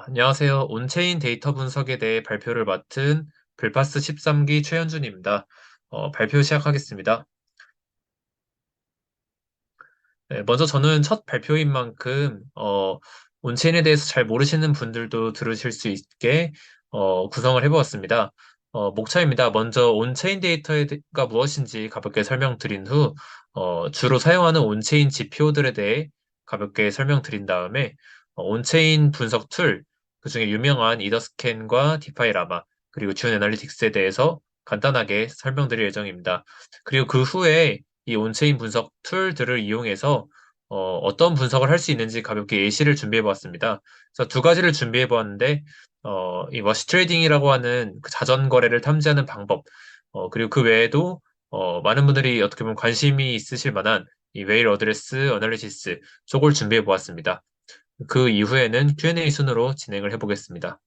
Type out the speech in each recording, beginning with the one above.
아, 안녕하세요. 온체인 데이터 분석에 대해 발표를 맡은 글파스 13기 최현준입니다. 어, 발표 시작하겠습니다. 네, 먼저 저는 첫 발표인 만큼 어, 온체인에 대해서 잘 모르시는 분들도 들으실 수 있게 어, 구성을 해보았습니다. 어, 목차입니다. 먼저 온체인 데이터가 무엇인지 가볍게 설명드린 후 어, 주로 사용하는 온체인 지표들에 대해 가볍게 설명드린 다음에 어, 온체인 분석 툴, 그중에 유명한 이더스캔과 디파이 라마, 그리고 준 애널리틱스에 대해서 간단하게 설명드릴 예정입니다. 그리고 그 후에 이 온체인 분석 툴들을 이용해서 어, 떤 분석을 할 수 있는지 가볍게 예시를 준비해 보았습니다. 그래서 두 가지를 준비해 보았는데 어, 이 워시 트레이딩이라고 하는 그 자전 거래를 탐지하는 방법, 어, 그리고 그 외에도 어, 많은 분들이 어떻게 보면 관심이 있으실 만한 이 웨일 어드레스 어널리시스 쪽을 준비해 보았습니다. 그 이후에는 Q&A 순으로 진행을 해보겠습니다.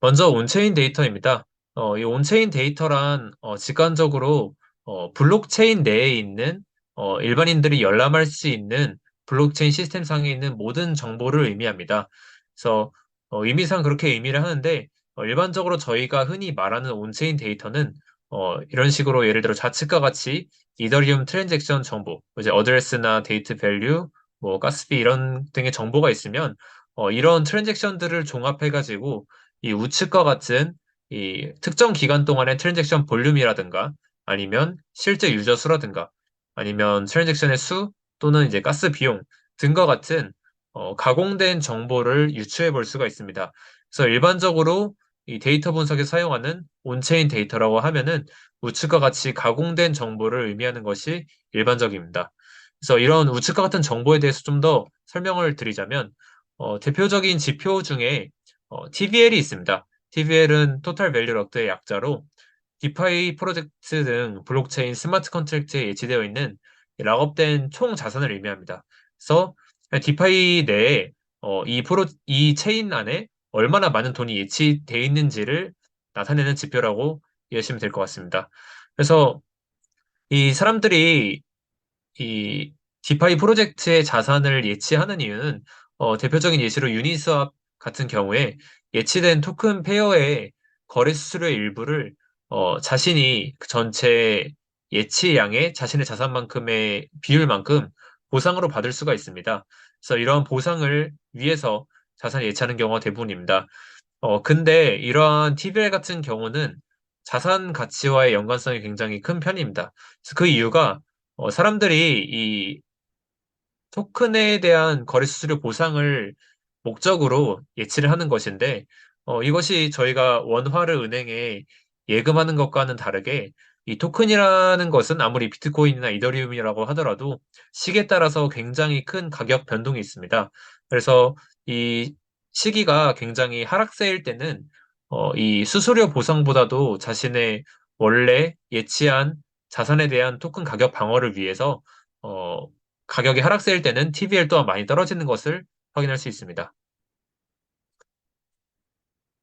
먼저 온체인 데이터입니다. 어, 이 온체인 데이터란 어, 직관적으로 어, 블록체인 내에 있는 어, 일반인들이 열람할 수 있는 블록체인 시스템 상에 있는 모든 정보를 의미합니다. 그래서 어, 의미상 그렇게 의미를 하는데 어, 일반적으로 저희가 흔히 말하는 온체인 데이터는 어, 이런 식으로 예를 들어 좌측과 같이 이더리움 트랜잭션 정보, 이제 어드레스나 데이트 밸류, 뭐 가스비 이런 등의 정보가 있으면 어, 이런 트랜잭션들을 종합해가지고 이 우측과 같은 이 특정 기간 동안의 트랜잭션 볼륨이라든가 아니면 실제 유저 수라든가 아니면 트랜잭션의 수 또는 이제 가스 비용 등과 같은 어, 가공된 정보를 유추해 볼 수가 있습니다. 그래서 일반적으로 이 데이터 분석에 사용하는 온체인 데이터라고 하면은 우측과 같이 가공된 정보를 의미하는 것이 일반적입니다. 그래서 이런 우측과 같은 정보에 대해서 좀 더 설명을 드리자면 어, 대표적인 지표 중에 어, TVL이 있습니다. TVL은 토탈 밸류 럭드의 약자로 디파이 프로젝트 등 블록체인 스마트 컨트랙트에 예치되어 있는 락업된 총 자산을 의미합니다. 그래서 디파이 내에 어, 이 프로 이 체인 안에 얼마나 많은 돈이 예치되어 있는지를 나타내는 지표라고 이해하시면 될 것 같습니다. 그래서 이 사람들이 이 디파이 프로젝트의 자산을 예치하는 이유는 어, 대표적인 예시로 유니스왑 같은 경우에 예치된 토큰 페어의 거래 수수료의 일부를 어, 자신이 그 전체 예치량의 자신의 자산만큼의 비율만큼 보상으로 받을 수가 있습니다. 그래서 이러한 보상을 위해서 자산을 예치하는 경우가 대부분입니다. 어, 근데 이러한 TVL 같은 경우는 자산 가치와의 연관성이 굉장히 큰 편입니다. 그 이유가 어, 사람들이 이 토큰에 대한 거래 수수료 보상을 목적으로 예치를 하는 것인데 어, 이것이 저희가 원화를 은행에 예금하는 것과는 다르게 이 토큰이라는 것은 아무리 비트코인이나 이더리움이라고 하더라도 시기에 따라서 굉장히 큰 가격 변동이 있습니다. 그래서 이 시기가 굉장히 하락세일 때는 어, 이 수수료 보상보다도 자신의 원래 예치한 자산에 대한 토큰 가격 방어를 위해서 어, 가격이 하락세일 때는 TVL 또한 많이 떨어지는 것을 확인할 수 있습니다.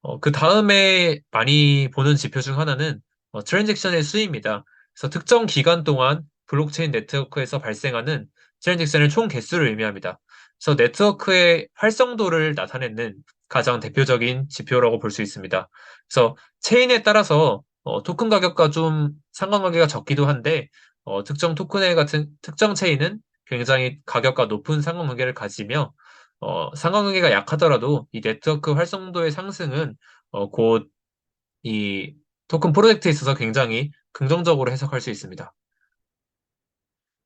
어, 그 다음에 많이 보는 지표 중 하나는 어, 트랜잭션의 수입니다. 그래서 특정 기간 동안 블록체인 네트워크에서 발생하는 트랜잭션의 총 개수를 의미합니다. 그래서 네트워크의 활성도를 나타내는 가장 대표적인 지표라고 볼 수 있습니다. 그래서 체인에 따라서 어, 토큰 가격과 좀 상관관계가 적기도 한데 어, 특정 토큰의 같은 특정 체인은 굉장히 가격과 높은 상관관계를 가지며 어, 상관관계가 약하더라도 이 네트워크 활성도의 상승은 어, 곧 이 토큰 프로젝트에 있어서 굉장히 긍정적으로 해석할 수 있습니다.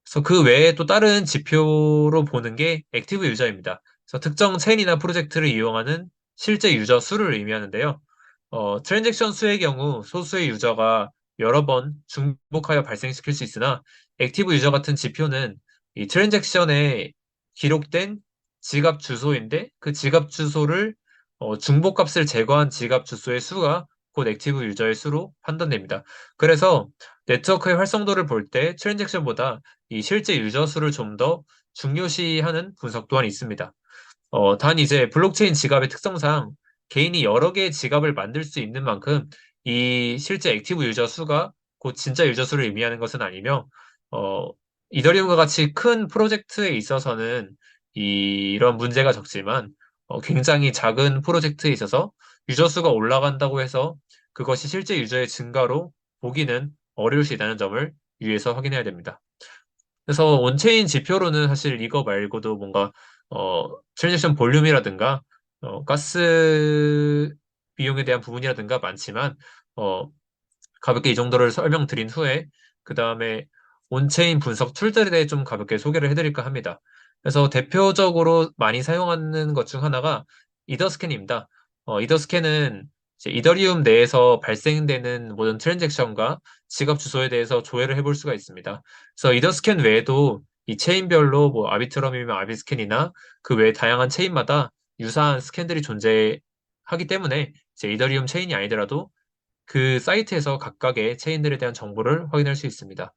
그래서 그 외에 또 다른 지표로 보는 게 액티브 유저입니다. 그래서 특정 체인이나 프로젝트를 이용하는 실제 유저 수를 의미하는데요. 어, 트랜잭션 수의 경우 소수의 유저가 여러 번 중복하여 발생시킬 수 있으나 액티브 유저 같은 지표는 이 트랜잭션에 기록된 지갑 주소인데 그 지갑 주소를 어, 중복값을 제거한 지갑 주소의 수가 곧 액티브 유저의 수로 판단됩니다. 그래서 네트워크의 활성도를 볼 때 트랜잭션보다 이 실제 유저 수를 좀 더 중요시하는 분석 또한 있습니다. 어, 단 이제 블록체인 지갑의 특성상 개인이 여러 개의 지갑을 만들 수 있는 만큼 이 실제 액티브 유저 수가 곧 진짜 유저 수를 의미하는 것은 아니며 어, 이더리움과 같이 큰 프로젝트에 있어서는 이, 이런 문제가 적지만 어, 굉장히 작은 프로젝트에 있어서 유저 수가 올라간다고 해서 그것이 실제 유저의 증가로 보기는 어려울 수 있다는 점을 유의해서 확인해야 됩니다. 그래서 온체인 지표로는 사실 이거 말고도 뭔가 어, 트랜잭션 볼륨이라든가 어, 가스 비용에 대한 부분이라든가 많지만 어, 가볍게 이 정도를 설명드린 후에 그 다음에 온체인 분석 툴들에 대해 좀 가볍게 소개를 해드릴까 합니다. 그래서 대표적으로 많이 사용하는 것 중 하나가 이더스캔입니다. 어, 이더스캔은 이더리움 내에서 발생되는 모든 트랜잭션과 지갑 주소에 대해서 조회를 해볼 수가 있습니다. 그래서 이더스캔 외에도 이 체인별로 뭐 아비트럼이면 아비스캔이나 그 외에 다양한 체인마다 유사한 스캔들이 존재하기 때문에 이제 이더리움 체인이 아니더라도 그 사이트에서 각각의 체인들에 대한 정보를 확인할 수 있습니다.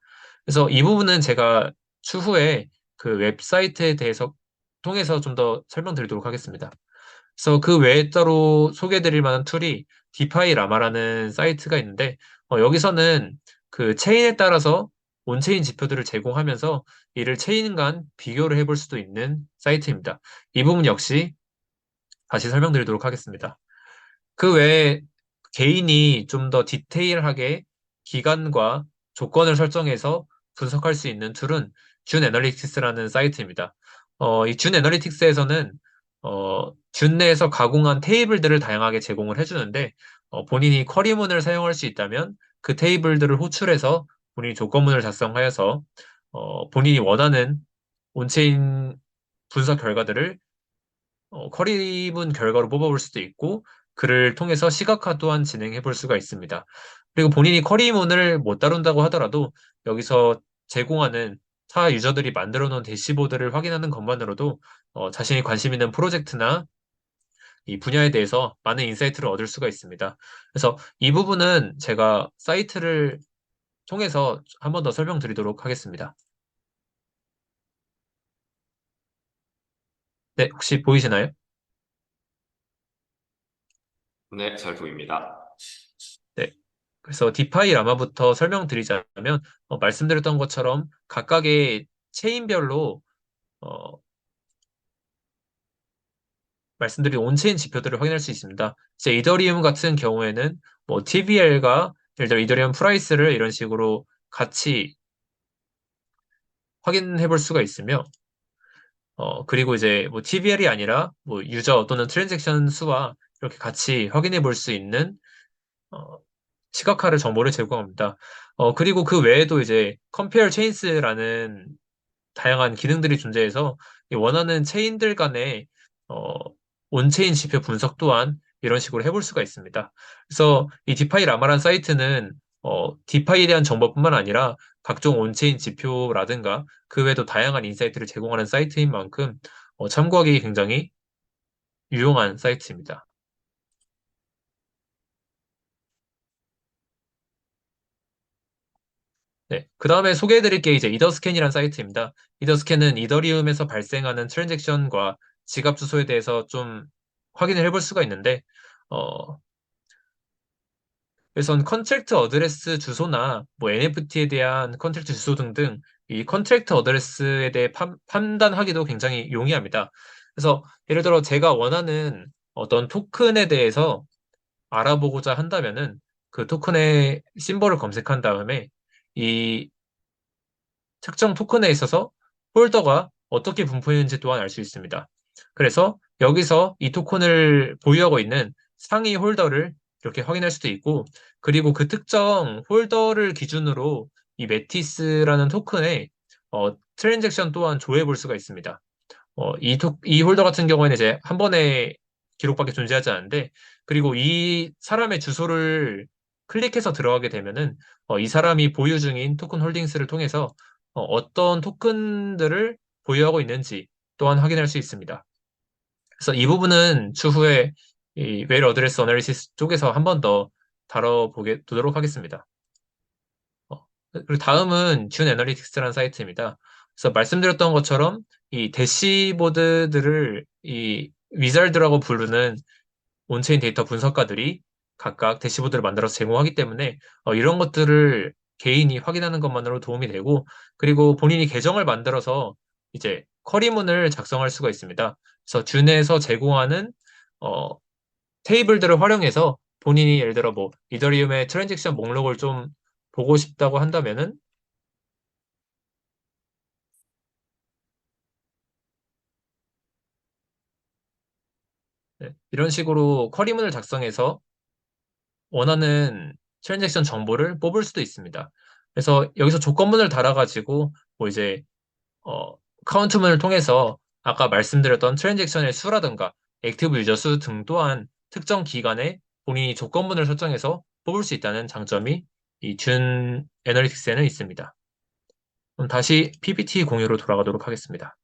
그래서 이 부분은 제가 추후에 그 웹사이트에 대해서 통해서 좀 더 설명드리도록 하겠습니다. 그래서 그 외에 따로 소개해드릴 만한 툴이 디파이 라마라는 사이트가 있는데 어, 여기서는 그 체인에 따라서 온체인 지표들을 제공하면서 이를 체인 간 비교를 해볼 수도 있는 사이트입니다. 이 부분 역시 다시 설명드리도록 하겠습니다. 그 외에 개인이 좀 더 디테일하게 기간과 조건을 설정해서 분석할 수 있는 툴은 준 애널리틱스라는 사이트입니다. 어, 이준 애널리틱스에서는 어, 준 내에서 가공한 테이블들을 다양하게 제공을 해주는데 어, 본인이 쿼리문을 사용할 수 있다면 그 테이블들을 호출해서 본인이 조건문을 작성하여서 어, 본인이 원하는 온체인 분석 결과들을 어, 쿼리문 결과로 뽑아볼 수도 있고 그를 통해서 시각화 또한 진행해 볼 수가 있습니다. 그리고 본인이 쿼리문을 못 다룬다고 하더라도 여기서 제공하는 타 유저들이 만들어 놓은 대시보드를 확인하는 것만으로도 어, 자신이 관심 있는 프로젝트나 이 분야에 대해서 많은 인사이트를 얻을 수가 있습니다. 그래서 이 부분은 제가 사이트를 통해서 한 번 더 설명드리도록 하겠습니다. 네, 혹시 보이시나요? 네, 잘 보입니다. 네. 그래서 디파이 라마부터 설명드리자면 어, 말씀드렸던 것처럼 각각의 체인별로 어, 말씀드린 온체인 지표들을 확인할 수 있습니다. 이제 이더리움 같은 경우에는 뭐 TVL과 예를 들어 이더리움 프라이스를 이런 식으로 같이 확인해 볼 수가 있으며 어, 그리고 이제 뭐 TVL이 아니라 뭐 유저 또는 트랜잭션 수와 이렇게 같이 확인해 볼 수 있는 어, 시각화를 정보를 제공합니다. 어, 그리고 그 외에도 이제 Compare Chains라는 다양한 기능들이 존재해서 원하는 체인들 간의 어, 온체인 지표 분석 또한 이런 식으로 해볼 수가 있습니다. 그래서 이 디파이 라마란 사이트는 어, 디파이에 대한 정보뿐만 아니라 각종 온체인 지표라든가 그 외에도 다양한 인사이트를 제공하는 사이트인 만큼 어, 참고하기 굉장히 유용한 사이트입니다. 네. 그 다음에 소개해드릴 게 이제 이더스캔이라는 사이트입니다. 이더스캔은 이더리움에서 발생하는 트랜잭션과 지갑 주소에 대해서 좀 확인을 해볼 수가 있는데, 어, 그래서 컨트랙트 어드레스 주소나 뭐 NFT에 대한 컨트랙트 주소 등등 이 컨트랙트 어드레스에 대해 판, 판단하기도 굉장히 용이합니다. 그래서 예를 들어 제가 원하는 어떤 토큰에 대해서 알아보고자 한다면은 그 토큰의 심볼을 검색한 다음에 이 특정 토큰에 있어서 홀더가 어떻게 분포했는지 또한 알 수 있습니다. 그래서 여기서 이 토큰을 보유하고 있는 상위 홀더를 이렇게 확인할 수도 있고, 그리고 그 특정 홀더를 기준으로 이 메티스라는 토큰의 어, 트랜잭션 또한 조회해 볼 수가 있습니다. 어, 이, 토, 이 홀더 같은 경우에는 이제 한 번에 기록밖에 존재하지 않는데, 그리고 이 사람의 주소를 클릭해서 들어가게 되면은 어, 이 사람이 보유 중인 토큰 홀딩스를 통해서 어, 떤 토큰들을 보유하고 있는지 또한 확인할 수 있습니다. 그래서 이 부분은 추후에 이 웨일 어드레스 어널리시스 쪽에서 한 번 더 다뤄보게 도록 하겠습니다. 어, 그리고 다음은 준 애널리틱스라는 사이트입니다. 그래서 말씀드렸던 것처럼 이 대시보드들을 이 위잘드라고 부르는 온체인 데이터 분석가들이 각각 대시보드를 만들어서 제공하기 때문에 어, 이런 것들을 개인이 확인하는 것만으로 도움이 되고 그리고 본인이 계정을 만들어서 이제 쿼리문을 작성할 수가 있습니다. 그래서 듄에서 제공하는 어, 테이블들을 활용해서 본인이 예를 들어 뭐 이더리움의 트랜잭션 목록을 좀 보고 싶다고 한다면은 네, 이런 식으로 쿼리문을 작성해서 원하는 트랜잭션 정보를 뽑을 수도 있습니다. 그래서 여기서 조건문을 달아가지고 뭐 이제 어, 카운트문을 통해서 아까 말씀드렸던 트랜잭션의 수라든가 액티브 유저 수 등 또한 특정 기간에 본인이 조건문을 설정해서 뽑을 수 있다는 장점이 이 준 애널리틱스에는 있습니다. 그럼 다시 PPT 공유로 돌아가도록 하겠습니다.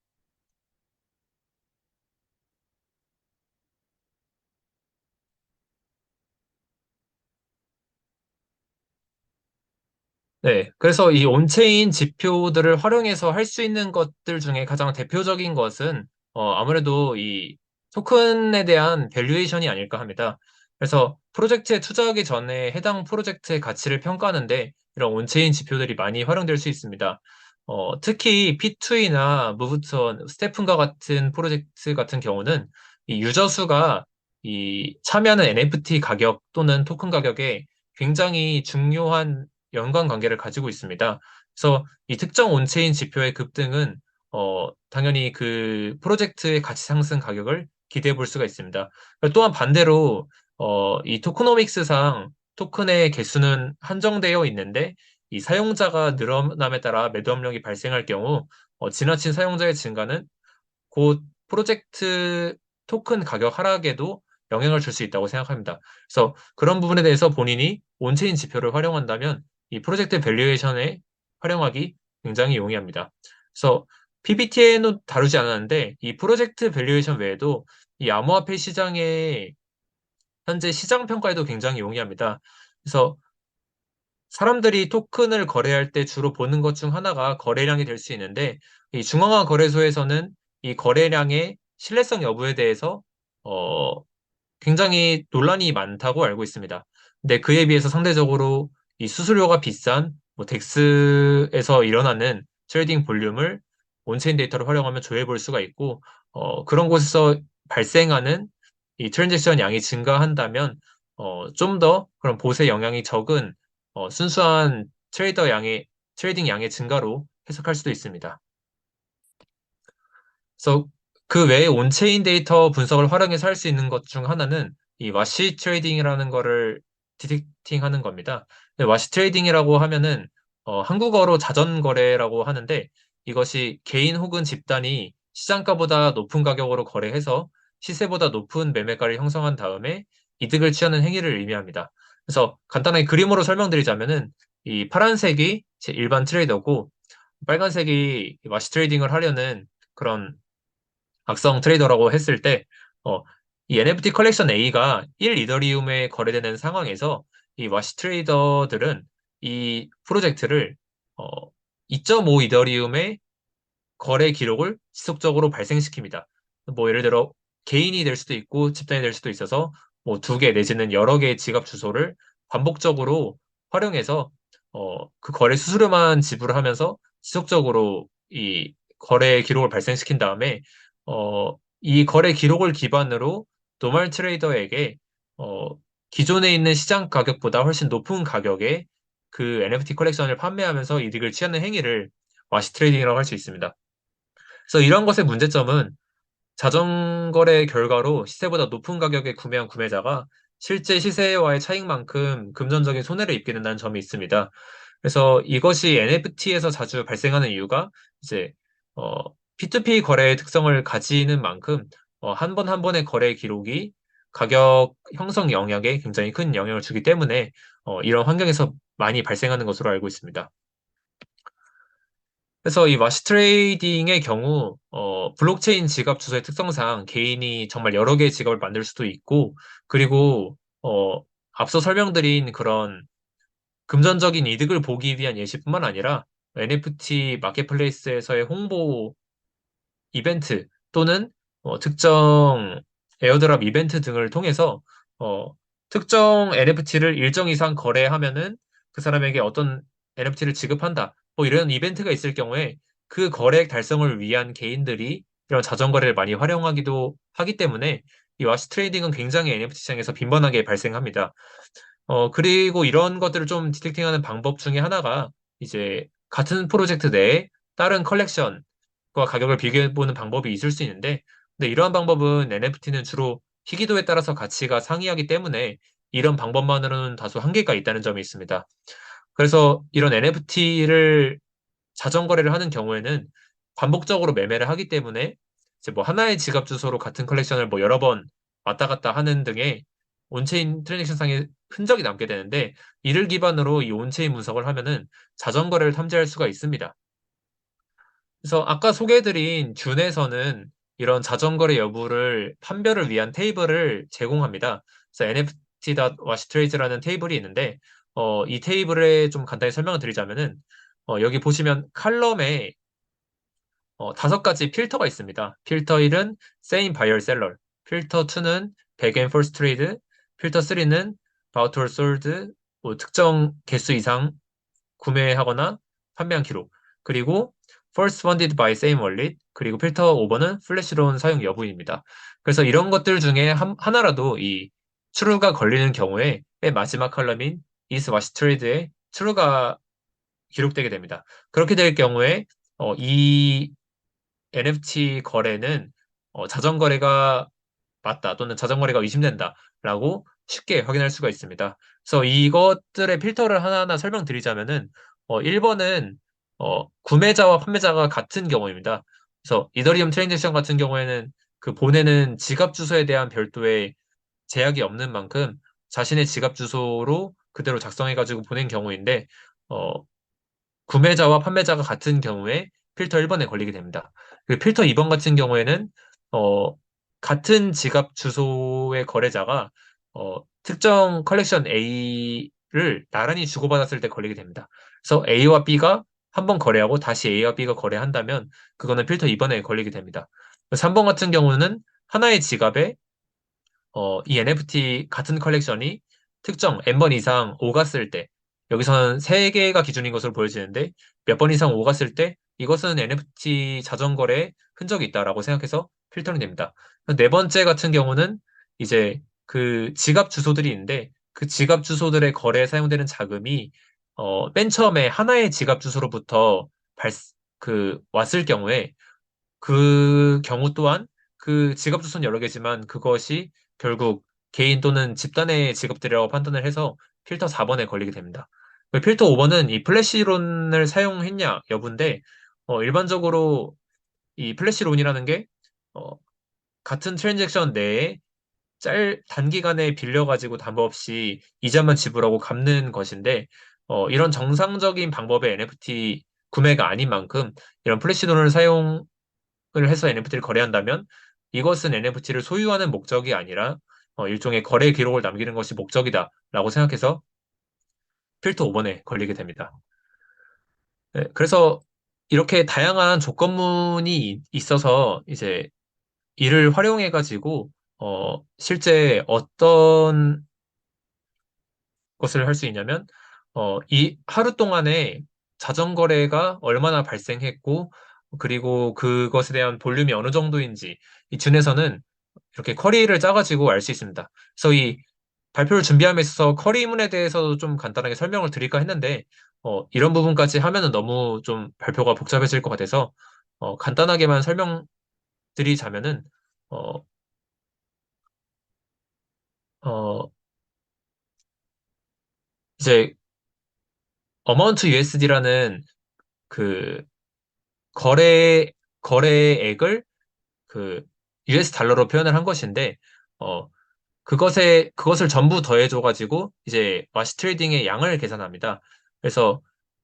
네, 그래서 이 온체인 지표들을 활용해서 할 수 있는 것들 중에 가장 대표적인 것은 어, 아무래도 이 토큰에 대한 밸류에이션이 아닐까 합니다. 그래서 프로젝트에 투자하기 전에 해당 프로젝트의 가치를 평가하는데 이런 온체인 지표들이 많이 활용될 수 있습니다. 어, 특히 P2E나 무브턴, 스테픈과 같은 프로젝트 같은 경우는 이 유저 수가 이 참여하는 NFT 가격 또는 토큰 가격에 굉장히 중요한 연관 관계를 가지고 있습니다. 그래서 이 특정 온체인 지표의 급등은 어, 당연히 그 프로젝트의 가치 상승 가격을 기대해 볼 수가 있습니다. 또한 반대로 어, 이 토크노믹스상 토큰의 개수는 한정되어 있는데 이 사용자가 늘어남에 따라 매도 압력이 발생할 경우 어, 지나친 사용자의 증가는 곧 프로젝트 토큰 가격 하락에도 영향을 줄 수 있다고 생각합니다. 그래서 그런 부분에 대해서 본인이 온체인 지표를 활용한다면 이 프로젝트 밸류에이션에 활용하기 굉장히 용이합니다. 그래서 PPT에는 다루지 않았는데 이 프로젝트 밸류에이션 외에도 이 암호화폐 시장의 현재 시장 평가에도 굉장히 용이합니다. 그래서 사람들이 토큰을 거래할 때 주로 보는 것 중 하나가 거래량이 될 수 있는데 이 중앙화 거래소에서는 이 거래량의 신뢰성 여부에 대해서 어, 굉장히 논란이 많다고 알고 있습니다. 근데 그에 비해서 상대적으로 이 수수료가 비싼 뭐 덱스에서 일어나는 트레이딩 볼륨을 온체인 데이터를 활용하면 조회해 볼 수가 있고 어, 그런 곳에서 발생하는 이 트랜잭션 양이 증가한다면 어, 좀 더 그런 보세 영향이 적은 어, 순수한 트레이더 양의 트레이딩 양의 증가로 해석할 수도 있습니다. 그래서 그 외에 온체인 데이터 분석을 활용해서 할 수 있는 것 중 하나는 이 와시 트레이딩이라는 거를 디텍팅하는 겁니다. 와시 트레이딩이라고 하면은 어, 한국어로 자전 거래라고 하는데 이것이 개인 혹은 집단이 시장가보다 높은 가격으로 거래해서 시세보다 높은 매매가를 형성한 다음에 이득을 취하는 행위를 의미합니다. 그래서 간단하게 그림으로 설명드리자면은 이 파란색이 제 일반 트레이더고 빨간색이 와시 트레이딩을 하려는 그런 악성 트레이더라고 했을 때 어, 이 NFT 컬렉션 A가 1 이더리움에 거래되는 상황에서 이 와시 트레이더들은 이 프로젝트를 어, 2.5 이더리움의 거래 기록을 지속적으로 발생시킵니다. 뭐 예를 들어 개인이 될 수도 있고 집단이 될 수도 있어서 뭐 두 개 내지는 여러 개의 지갑 주소를 반복적으로 활용해서 어, 그 거래 수수료만 지불하면서 지속적으로 이 거래 기록을 발생시킨 다음에 어, 이 거래 기록을 기반으로 노멀 트레이더에게 어, 기존에 있는 시장 가격보다 훨씬 높은 가격에 그 NFT 컬렉션을 판매하면서 이득을 취하는 행위를 와시 트레이딩이라고 할 수 있습니다. 그래서 이런 것의 문제점은 자전거래 결과로 시세보다 높은 가격에 구매한 구매자가 실제 시세와의 차익만큼 금전적인 손해를 입게 된다는 점이 있습니다. 그래서 이것이 NFT에서 자주 발생하는 이유가 이제 어, P2P 거래의 특성을 가지는 만큼 어, 한 번 한 번의 거래 기록이 가격 형성 영역에 굉장히 큰 영향을 주기 때문에 어, 이런 환경에서 많이 발생하는 것으로 알고 있습니다. 그래서 이 와시 트레이딩의 경우 어, 블록체인 지갑 주소의 특성상 개인이 정말 여러 개의 지갑을 만들 수도 있고 그리고 어, 앞서 설명드린 그런 금전적인 이득을 보기 위한 예시뿐만 아니라 NFT 마켓플레이스에서의 홍보 이벤트 또는 어, 특정 에어드랍 이벤트 등을 통해서 어, 특정 NFT를 일정 이상 거래하면은 그 사람에게 어떤 NFT를 지급한다. 뭐 이런 이벤트가 있을 경우에 그 거래액 달성을 위한 개인들이 이런 자전거래를 많이 활용하기도 하기 때문에 이 와시 트레이딩은 굉장히 NFT 시장에서 빈번하게 발생합니다. 어, 그리고 이런 것들을 좀 디텍팅하는 방법 중에 하나가 이제 같은 프로젝트 내에 다른 컬렉션과 가격을 비교해보는 방법이 있을 수 있는데, 근데 이러한 방법은 NFT는 주로 희귀도에 따라서 가치가 상이하기 때문에 이런 방법만으로는 다소 한계가 있다는 점이 있습니다. 그래서 이런 NFT를 자전 거래를 하는 경우에는 반복적으로 매매를 하기 때문에 이제 뭐 하나의 지갑 주소로 같은 컬렉션을 뭐 여러 번 왔다 갔다 하는 등의 온체인 트랜잭션상의 흔적이 남게 되는데 이를 기반으로 이 온체인 분석을 하면은 자전 거래를 탐지할 수가 있습니다. 그래서 아까 소개해드린 준에서는 이런 자전거래 여부를 판별을 위한 테이블을 제공합니다. 그래서 nft.washtrade라는 테이블이 있는데 어, 이 테이블에 좀 간단히 설명을 드리자면은 어, 여기 보시면 칼럼에 어, 다섯 가지 필터가 있습니다. 필터 1은 same buyer seller, 필터 2는 back and forth trade, 필터 3는 bought or sold, 뭐 특정 개수 이상 구매하거나 판매한 기록, 그리고 first funded by same wallet, 그리고 필터 5번은 플래시론 사용 여부입니다. 그래서 이런 것들 중에 한, 하나라도 이 true가 걸리는 경우에 맨 마지막 컬럼인 is was trade에 true가 기록되게 됩니다. 그렇게 될 경우에 어, 이 NFT 거래는 어, 자전거래가 맞다 또는 자전거래가 의심된다라고 쉽게 확인할 수가 있습니다. 그래서 이것들의 필터를 하나하나 설명드리자면은 어, 1번은 어, 구매자와 판매자가 같은 경우입니다. 그래서 이더리움 트랜잭션 같은 경우에는 그 보내는 지갑 주소에 대한 별도의 제약이 없는 만큼 자신의 지갑 주소로 그대로 작성해가지고 보낸 경우인데 어, 구매자와 판매자가 같은 경우에 필터 1번에 걸리게 됩니다. 그 필터 2번 같은 경우에는 어, 같은 지갑 주소의 거래자가 어, 특정 컬렉션 A를 나란히 주고받았을 때 걸리게 됩니다. 그래서 A와 B가 한 번 거래하고 다시 A와 B가 거래한다면 그거는 필터 2번에 걸리게 됩니다. 3번 같은 경우는 하나의 지갑에 어, 이 NFT 같은 컬렉션이 특정 n번 이상 오갔을 때 여기서는 3개가 기준인 것으로 보여지는데 몇 번 이상 오갔을 때 이것은 NFT 자전거래에 흔적이 있다라고 생각해서 필터링 됩니다. 네 번째 같은 경우는 이제 그 지갑 주소들이 있는데 그 지갑 주소들의 거래에 사용되는 자금이 어, 맨 처음에 하나의 지갑 주소로부터 발, 그 왔을 경우에 그 경우 또한 그 지갑 주소는 여러 개지만 그것이 결국 개인 또는 집단의 직업들이라고 판단을 해서 필터 4번에 걸리게 됩니다. 그 필터 5번은 이 플래시론을 사용했냐 여부인데 어, 일반적으로 이 플래시론이라는 게 어, 같은 트랜잭션 내에 짤 단기간에 빌려가지고 담보 없이 이자만 지불하고 갚는 것인데 어, 이런 정상적인 방법의 NFT 구매가 아닌 만큼 이런 플래시론을 사용을 해서 NFT를 거래한다면 이것은 NFT를 소유하는 목적이 아니라 어, 일종의 거래 기록을 남기는 것이 목적이다라고 생각해서 필터 5번에 걸리게 됩니다. 네, 그래서 이렇게 다양한 조건문이 있어서 이제 이를 활용해 가지고 어, 실제 어떤 것을 할 수 있냐면 어, 이 하루 동안에 자전거래가 얼마나 발생했고 그리고 그것에 대한 볼륨이 어느 정도인지 이 준에서는 이렇게 커리를 짜가지고 알 수 있습니다. 그래서 이 발표를 준비하면서 커리 문에 대해서도 좀 간단하게 설명을 드릴까 했는데 어, 이런 부분까지 하면은 너무 좀 발표가 복잡해질 것 같아서 어, 간단하게만 설명드리자면은 어, 어, 이제 어마운트 USD라는 그 거래 거래액을 그 US 달러로 표현을 한 것인데 어 그것에 그것을 전부 더해줘 가지고 이제 와시 트레이딩의 양을 계산합니다. 그래서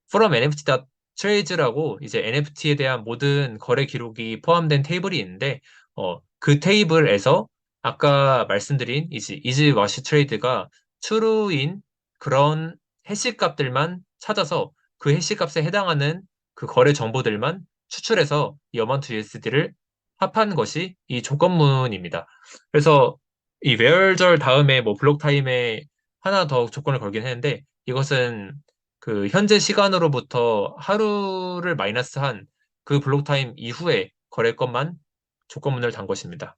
from NFT.trade라고 이제 NFT에 대한 모든 거래 기록이 포함된 테이블이 있는데 어, 그 테이블에서 아까 말씀드린 이제 이즈 와시 트레이드가 true인 그런 해시 값들만 찾아서 그 해시 값에 해당하는 그 거래 정보들만 추출해서 이 어마운트 USD를 합한 것이 이 조건문입니다. 그래서 이 웨얼절 다음에 뭐 블록 타임에 하나 더 조건을 걸긴 했는데 이것은 그 현재 시간으로부터 하루를 마이너스한 그 블록 타임 이후에 거래 것만 조건문을 단 것입니다.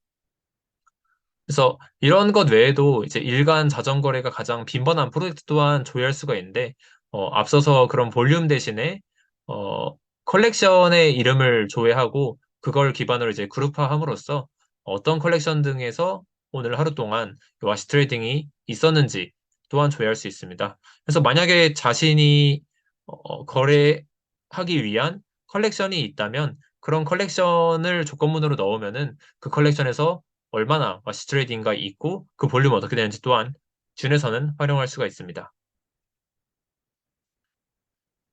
그래서 이런 것 외에도 이제 일간 자전 거래가 가장 빈번한 프로젝트 또한 조회할 수가 있는데 어, 앞서서 그런 볼륨 대신에 어, 컬렉션의 이름을 조회하고 그걸 기반으로 이제 그룹화함으로써 어떤 컬렉션 등에서 오늘 하루 동안 와시 트레이딩이 있었는지 또한 조회할 수 있습니다. 그래서 만약에 자신이 어, 거래하기 위한 컬렉션이 있다면 그런 컬렉션을 조건문으로 넣으면은 그 컬렉션에서 얼마나 와시 트레이딩가 있고 그 볼륨 어떻게 되는지 또한 준에서는 활용할 수가 있습니다.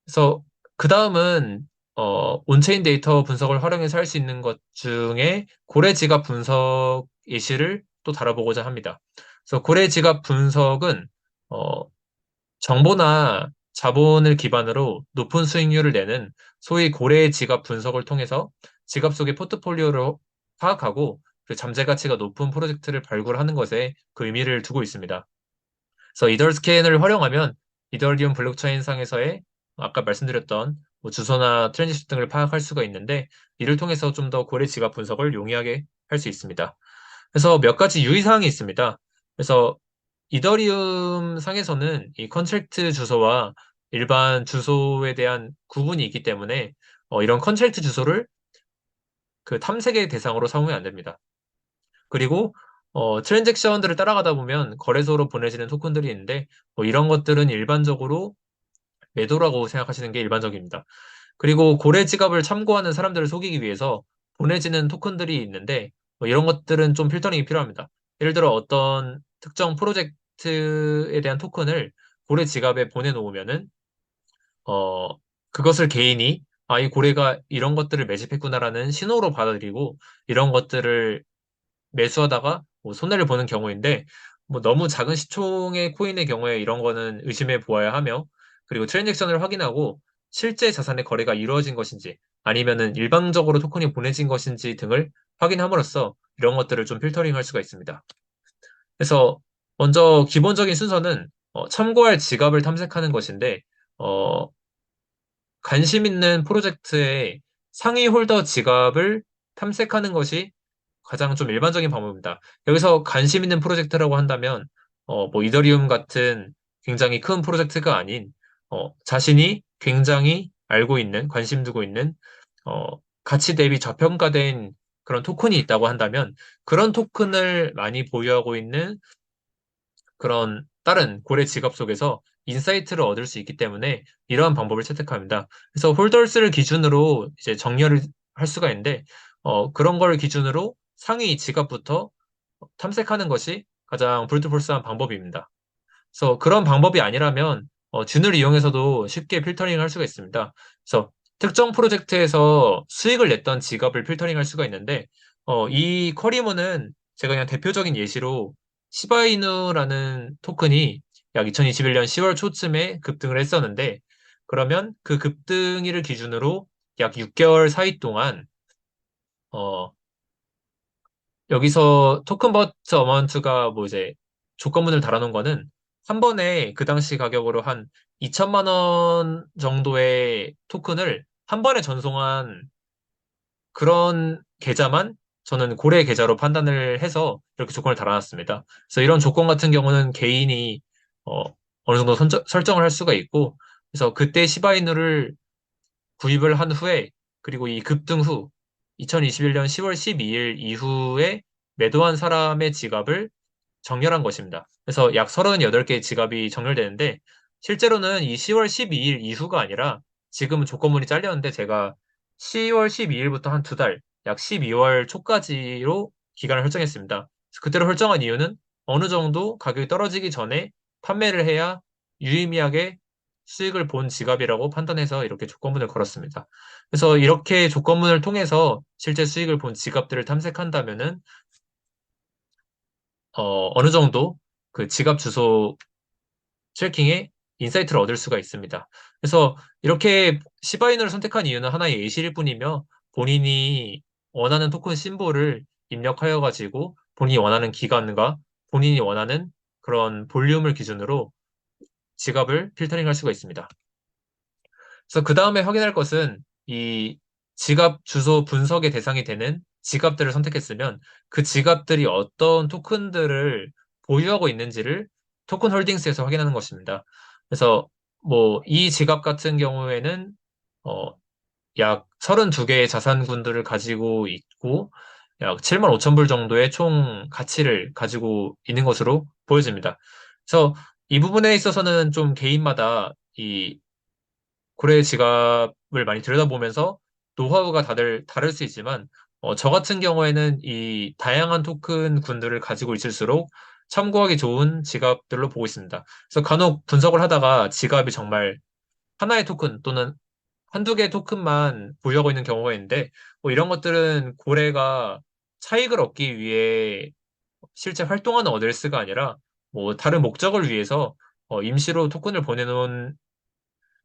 그래서 그 다음은 어, 온체인 데이터 분석을 활용해서 할 수 있는 것 중에 고래 지갑 분석 예시를 또 다뤄보고자 합니다. 그래서 고래 지갑 분석은 어, 정보나 자본을 기반으로 높은 수익률을 내는 소위 고래 지갑 분석을 통해서 지갑 속의 포트폴리오를 파악하고 그 잠재 가치가 높은 프로젝트를 발굴하는 것에 그 의미를 두고 있습니다. 그래서 이덜 스캔을 활용하면 이더리움 블록체인 상에서의 아까 말씀드렸던 뭐 주소나 트랜지션 등을 파악할 수가 있는데 이를 통해서 좀 더 고래 지갑 분석을 용이하게 할 수 있습니다. 그래서 몇 가지 유의사항이 있습니다. 그래서 이더리움 상에서는 이 컨트랙트 주소와 일반 주소에 대한 구분이 있기 때문에 어, 이런 컨트랙트 주소를 그 탐색의 대상으로 삼으면 안 됩니다. 그리고 어, 트랜잭션들을 따라가다 보면 거래소로 보내지는 토큰들이 있는데 뭐 이런 것들은 일반적으로 매도라고 생각하시는 게 일반적입니다. 그리고 고래 지갑을 참고하는 사람들을 속이기 위해서 보내지는 토큰들이 있는데 뭐 이런 것들은 좀 필터링이 필요합니다. 예를 들어 어떤 특정 프로젝트에 대한 토큰을 고래 지갑에 보내놓으면은 어 그것을 개인이 아, 이 고래가 이런 것들을 매집했구나라는 신호로 받아들이고 이런 것들을 매수하다가 뭐 손해를 보는 경우인데 뭐 너무 작은 시총의 코인의 경우에 이런 거는 의심해 보아야 하며 그리고 트랜잭션을 확인하고 실제 자산의 거래가 이루어진 것인지 아니면은 일방적으로 토큰이 보내진 것인지 등을 확인함으로써 이런 것들을 좀 필터링 할 수가 있습니다. 그래서 먼저 기본적인 순서는 어, 참고할 지갑을 탐색하는 것인데 어, 관심 있는 프로젝트의 상위 홀더 지갑을 탐색하는 것이 가장 좀 일반적인 방법입니다. 여기서 관심 있는 프로젝트라고 한다면 어, 뭐 이더리움 같은 굉장히 큰 프로젝트가 아닌 어, 자신이 굉장히 알고 있는 관심 두고 있는 어, 가치 대비 저평가된 그런 토큰이 있다고 한다면 그런 토큰을 많이 보유하고 있는 그런 다른 고래 지갑 속에서 인사이트를 얻을 수 있기 때문에 이러한 방법을 채택합니다. 그래서 홀더스를 기준으로 이제 정렬을 할 수가 있는데 어, 그런 걸 기준으로 상위 지갑부터 탐색하는 것이 가장 브루트폴스한 방법입니다. 그래서 그런 방법이 아니라면 어, 준을 이용해서도 쉽게 필터링 할 수가 있습니다. 그래서 특정 프로젝트에서 수익을 냈던 지갑을 필터링 할 수가 있는데 어, 이 쿼리문은 제가 그냥 대표적인 예시로 시바이누라는 토큰이 약 2021년 10월 초쯤에 급등을 했었는데 그러면 그 급등일을 기준으로 약 6개월 사이 동안 어, 여기서 토큰 버트 어마운트가 뭐 이제 조건문을 달아놓은 거는 한 번에 그 당시 가격으로 한 2천만 원 정도의 토큰을 한 번에 전송한 그런 계좌만 저는 고래 계좌로 판단을 해서 이렇게 조건을 달아놨습니다. 그래서 이런 조건 같은 경우는 개인이 어, 어느 정도 선정, 설정을 할 수가 있고 그래서 그때 시바이누를 구입을 한 후에 그리고 이 급등 후 2021년 10월 12일 이후에 매도한 사람의 지갑을 정렬한 것입니다. 그래서 약 38개의 지갑이 정렬되는데 실제로는 이 10월 12일 이후가 아니라 지금은 조건문이 잘렸는데 제가 10월 12일부터 한 두 달, 약 12월 초까지로 기간을 설정했습니다. 그때로 설정한 이유는 어느 정도 가격이 떨어지기 전에 판매를 해야 유의미하게 수익을 본 지갑이라고 판단해서 이렇게 조건문을 걸었습니다. 그래서 이렇게 조건문을 통해서 실제 수익을 본 지갑들을 탐색한다면은 어, 어느 정도 그 지갑 주소 트래킹에 인사이트를 얻을 수가 있습니다. 그래서 이렇게 시바이너를 선택한 이유는 하나의 예시일 뿐이며 본인이 원하는 토큰 심볼을 입력하여 가지고 본인이 원하는 기간과 본인이 원하는 그런 볼륨을 기준으로 지갑을 필터링 할 수가 있습니다. 그래서 그 다음에 확인할 것은 이 지갑 주소 분석의 대상이 되는 지갑들을 선택했으면 그 지갑들이 어떤 토큰들을 보유하고 있는지를 토큰 홀딩스에서 확인하는 것입니다. 그래서 뭐 이 지갑 같은 경우에는 어, 약 32개의 자산군들을 가지고 있고 약 7만 5천 불 정도의 총 가치를 가지고 있는 것으로 보여집니다. 그래서 이 부분에 있어서는 좀 개인마다 이 고래 지갑을 많이 들여다보면서 노하우가 다들 다를 수 있지만 어, 저 같은 경우에는 이 다양한 토큰 군들을 가지고 있을수록 참고하기 좋은 지갑들로 보고 있습니다. 그래서 간혹 분석을 하다가 지갑이 정말 하나의 토큰 또는 한두 개의 토큰만 보유하고 있는 경우가 있는데 뭐 이런 것들은 고래가 차익을 얻기 위해 실제 활동하는 어델스가 아니라 뭐 다른 목적을 위해서 어, 임시로 토큰을 보내놓은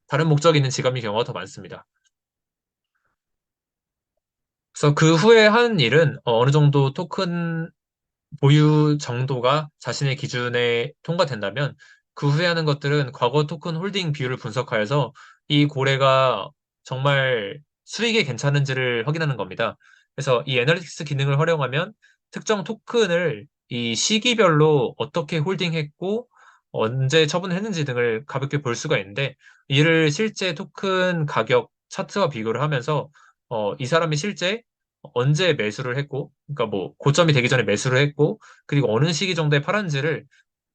다른 목적이 있는 지갑의 경우가 더 많습니다. 그래서 그 후에 하는 일은 어, 어느 정도 토큰 보유 정도가 자신의 기준에 통과된다면 그 후에 하는 것들은 과거 토큰 홀딩 비율을 분석하여서 이 고래가 정말 수익이 괜찮은지를 확인하는 겁니다. 그래서 이 애널리틱스 기능을 활용하면 특정 토큰을 이 시기별로 어떻게 홀딩했고 언제 처분했는지 등을 가볍게 볼 수가 있는데 이를 실제 토큰 가격 차트와 비교를 하면서 어, 이 사람이 실제 언제 매수를 했고, 그러니까 뭐 고점이 되기 전에 매수를 했고, 그리고 어느 시기 정도에 팔았는지를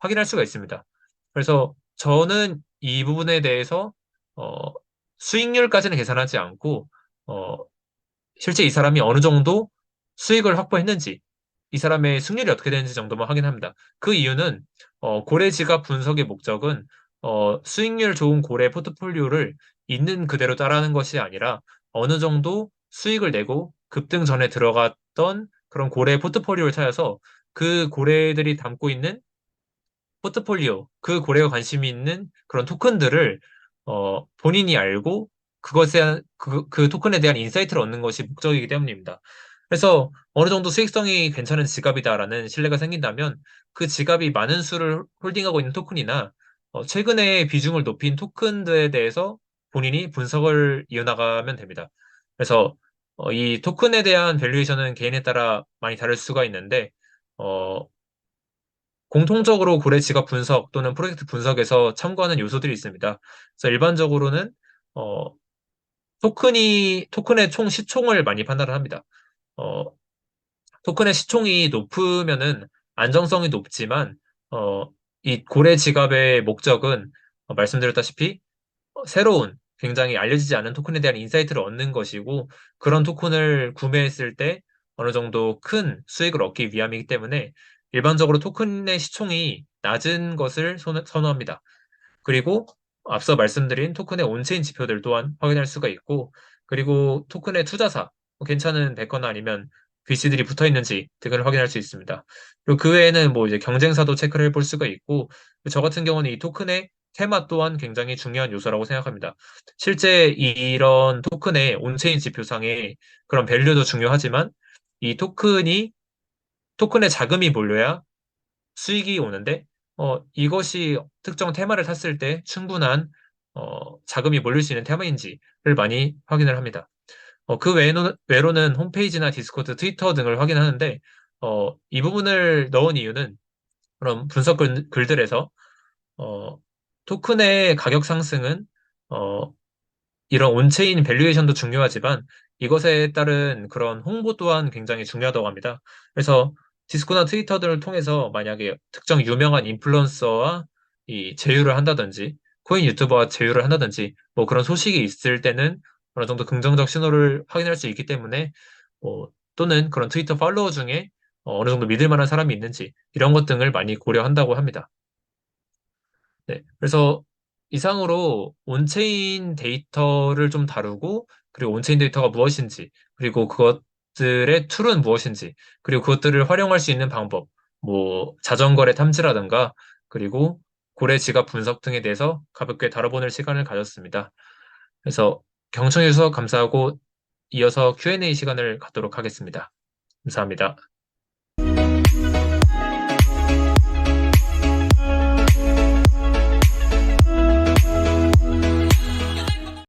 확인할 수가 있습니다. 그래서 저는 이 부분에 대해서 어, 수익률까지는 계산하지 않고 어, 실제 이 사람이 어느 정도 수익을 확보했는지, 이 사람의 승률이 어떻게 되는지 정도만 확인합니다. 그 이유는 어, 고래 지갑 분석의 목적은 어, 수익률 좋은 고래 포트폴리오를 있는 그대로 따라하는 것이 아니라 어느 정도 수익을 내고 급등 전에 들어갔던 그런 고래 포트폴리오를 찾아서 그 고래들이 담고 있는 포트폴리오, 그 고래가 관심이 있는 그런 토큰들을 어, 본인이 알고 그것에 대한 그, 그 토큰에 대한 인사이트를 얻는 것이 목적이기 때문입니다. 그래서 어느 정도 수익성이 괜찮은 지갑이다라는 신뢰가 생긴다면 그 지갑이 많은 수를 홀딩하고 있는 토큰이나 어, 최근에 비중을 높인 토큰들에 대해서 본인이 분석을 이어나가면 됩니다. 그래서 어, 이 토큰에 대한 밸류에이션은 개인에 따라 많이 다를 수가 있는데 어, 공통적으로 고래 지갑 분석 또는 프로젝트 분석에서 참고하는 요소들이 있습니다. 그래서 일반적으로는 어, 토큰이 토큰의 총 시총을 많이 판단을 합니다. 어, 토큰의 시총이 높으면은 안정성이 높지만 어, 이 고래 지갑의 목적은 어, 말씀드렸다시피 어, 새로운 굉장히 알려지지 않은 토큰에 대한 인사이트를 얻는 것이고 그런 토큰을 구매했을 때 어느 정도 큰 수익을 얻기 위함이기 때문에 일반적으로 토큰의 시총이 낮은 것을 선- 선호합니다. 그리고 앞서 말씀드린 토큰의 온체인 지표들 또한 확인할 수가 있고 그리고 토큰의 투자사 뭐 괜찮은 베커나 아니면 VC들이 붙어 있는지 등을 확인할 수 있습니다. 그리고 그 외에는 뭐 이제 경쟁사도 체크를 해볼 수가 있고 저 같은 경우는 이 토큰의 테마 또한 굉장히 중요한 요소라고 생각합니다. 실제 이런 토큰의 온체인 지표상의 그런 밸류도 중요하지만 이 토큰이 토큰에 자금이 몰려야 수익이 오는데 어, 이것이 특정 테마를 탔을 때 충분한 어, 자금이 몰릴 수 있는 테마인지를 많이 확인을 합니다. 어, 그 외로, 외로는 홈페이지나 디스코드, 트위터 등을 확인하는데 어, 이 부분을 넣은 이유는 그런 분석 글, 글들에서 어, 토큰의 가격 상승은 어, 이런 온체인 밸류에이션도 중요하지만 이것에 따른 그런 홍보 또한 굉장히 중요하다고 합니다. 그래서 디스코나 트위터 등을 통해서 만약에 특정 유명한 인플루언서와 이 제휴를 한다든지 코인 유튜버와 제휴를 한다든지 뭐 그런 소식이 있을 때는 어느 정도 긍정적 신호를 확인할 수 있기 때문에 뭐 또는 그런 트위터 팔로워 중에 어, 어느 정도 믿을 만한 사람이 있는지 이런 것 등을 많이 고려한다고 합니다. 네. 그래서 이상으로 온체인 데이터를 좀 다루고, 그리고 온체인 데이터가 무엇인지, 그리고 그것들의 툴은 무엇인지, 그리고 그것들을 활용할 수 있는 방법, 뭐, 자전거래 탐지라든가, 그리고 고래 지갑 분석 등에 대해서 가볍게 다뤄보는 시간을 가졌습니다. 그래서 경청해 주셔서 감사하고, 이어서 Q&A 시간을 갖도록 하겠습니다. 감사합니다.